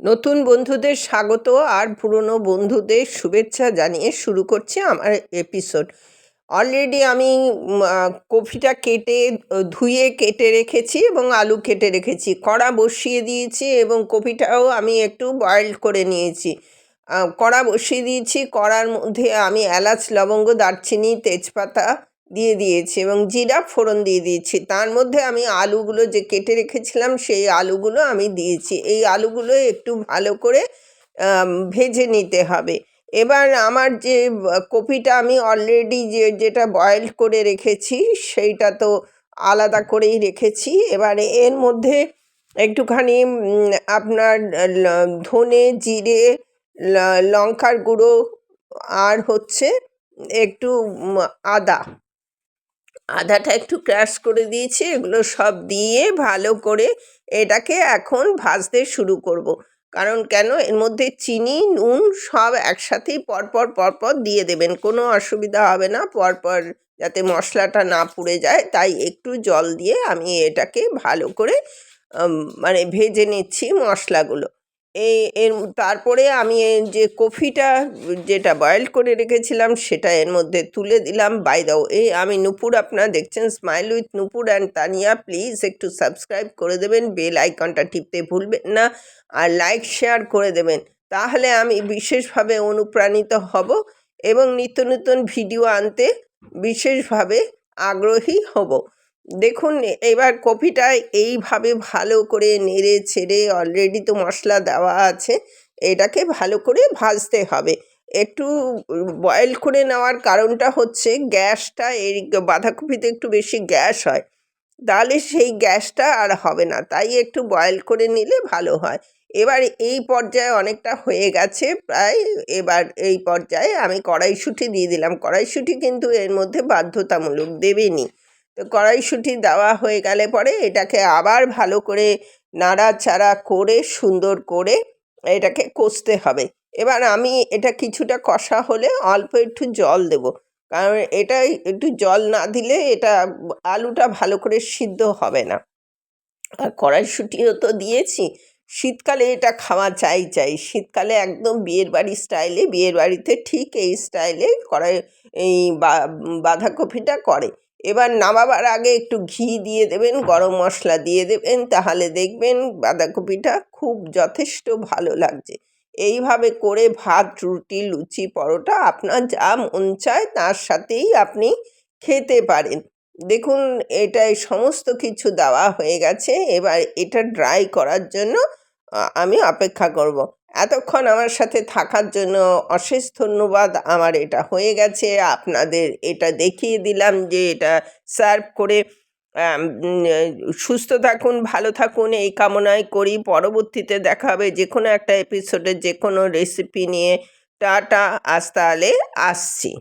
নতুন বন্ধুদের স্বাগত আর পুরনো বন্ধুদের শুভেচ্ছা জানিয়ে শুরু করছি আমার এপিসোড অলরেডি আমি কফিটা কেটে ধুয়ে কেটে রেখেছি এবং আলু কেটে রেখেছি, কড়া বসিয়ে দিয়েছি এবং কফিটাও আমি একটু বয়েল করে নিয়েছি। কড়া বসিয়ে দিয়েছি, কড়ার মধ্যে আমি এলাচ, লবঙ্গ, দারচিনি, তেজপাতা দিয়ে দিয়েছি এবং জিরা ফোড়ন দিয়ে দিয়েছি। তার মধ্যে আমি আলুগুলো যে কেটে রেখেছিলাম, সেই আলুগুলো আমি দিয়েছি। এই আলুগুলো একটু ভালো করে ভেজে নিতে হবে। এবার আমার যে কপিটা আমি অলরেডি যে, যেটা বয়েল করে রেখেছি, সেইটা তো আলাদা করেই রেখেছি। এবারে এর মধ্যে একটুখানি আপনার ধনে, জিরে লঙ্কার গুঁড়ো, আর হচ্ছে একটু আদা। আদাটা একটু ক্র্যাশ করে দিয়েছি, এগুলো সব দিয়ে ভালো করে এটাকে এখন ভাজতে শুরু করব। কারণ কেন? এর মধ্যে চিনি, নুন সব একসাথেই পরপর পরপর দিয়ে দেবেন। কোনো অসুবিধা হবে না, পরপর যাতে মশলাটা না পুড়ে যায়, তাই একটু জল দিয়ে আমি এটাকে ভালো করে মানে ভেজে নিচ্ছি মশলাগুলো। এই, এর তারপরে আমি যে কফিটা যেটা বয়েল করে রেখেছিলাম সেটা এর মধ্যে তুলে দিলাম। বাই দাও এই আমি নুপুর, আপনারা দেখছেন smile with Nupur and Tania please একটু সাবস্ক্রাইব করে দেবেন। বেল আইকনটা টিপতে ভুলবেন না আর লাইক শেয়ার করে দেবেন। তাহলে আমি বিশেষভাবে অনুপ্রাণিত হব এবং নিত্য নতুন ভিডিও আনতে বিশেষভাবে আগ্রহী হব। দেখুন, এবার কপিটা এইভাবে ভালো করে নেড়ে ছেড়ে অলরেডি তো মশলা দেওয়া আছে, এটাকে ভালো করে ভাজতে হবে। একটু বয়েল করে নেওয়ার কারণটা হচ্ছে গ্যাসটা, এই বাঁধাকপিতে একটু বেশি গ্যাস হয়, তাহলে সেই গ্যাসটা আর হবে না, তাই একটু বয়েল করে নিলে ভালো হয়। এবার এই পর্যায়ে অনেকটা হয়ে গেছে প্রায়, এবার এই পর্যায়ে আমি কড়াইশুঁটি দিয়ে দিলাম, কড়াইশুঁটি কিন্তু এর মধ্যে বাধ্যতামূলক দেবেনি তো কড়াইশুঁটি দেওয়া হয়ে গেলে পরে এটাকে আবার ভালো করে নাড়াচাড়া করে, সুন্দর করে এটাকে কষতে হবে। এবার আমি এটা কিছুটা কষা হলে অল্প একটু জল দেব। কারণ এটা একটু জল না দিলে এটা আলুটা ভালো করে সিদ্ধ হবে না। আর কড়াইশুঁটিও তো দিয়েছি। শীতকালে এটা খাওয়া চাই চাই শীতকালে একদম বিয়ের বাড়ি স্টাইলে, বিয়ের বাড়িতে ঠিক এই স্টাইলে কড়াই, এই বাঁধাকপিটা করে। এবার নামাবার আগে একটু ঘি দিয়ে দেবেন, গরম মশলা দিয়ে দেবেন, তাহলে দেখবেন বাঁধাকপিটা খুব যথেষ্ট ভালো লাগছে। এইভাবে করে ভাত, রুটি, লুচি, পরোটা আপনার যা মন চায় তার সাথেই আপনি খেতে পারেন। দেখুন, এটাই সমস্ত কিছু দেওয়া হয়ে গেছে, এবার এটা ড্রাই করার জন্য আমি অপেক্ষা করব। এতক্ষণ আমার সাথে থাকার জন্য অশেষ ধন্যবাদ। আমার এটা হয়ে গেছে। আপনাদের এটা দেখিয়ে দিলাম যে এটা সার্ভ করে সুস্থ থাকুন, ভালো থাকুন। এই কামনায় করি। পরবর্তীতে দেখা হবে যে কোনো একটা এপিসোডে যে কোনো রেসিপি নিয়ে। টাটা। আজ তাহলে আসছি।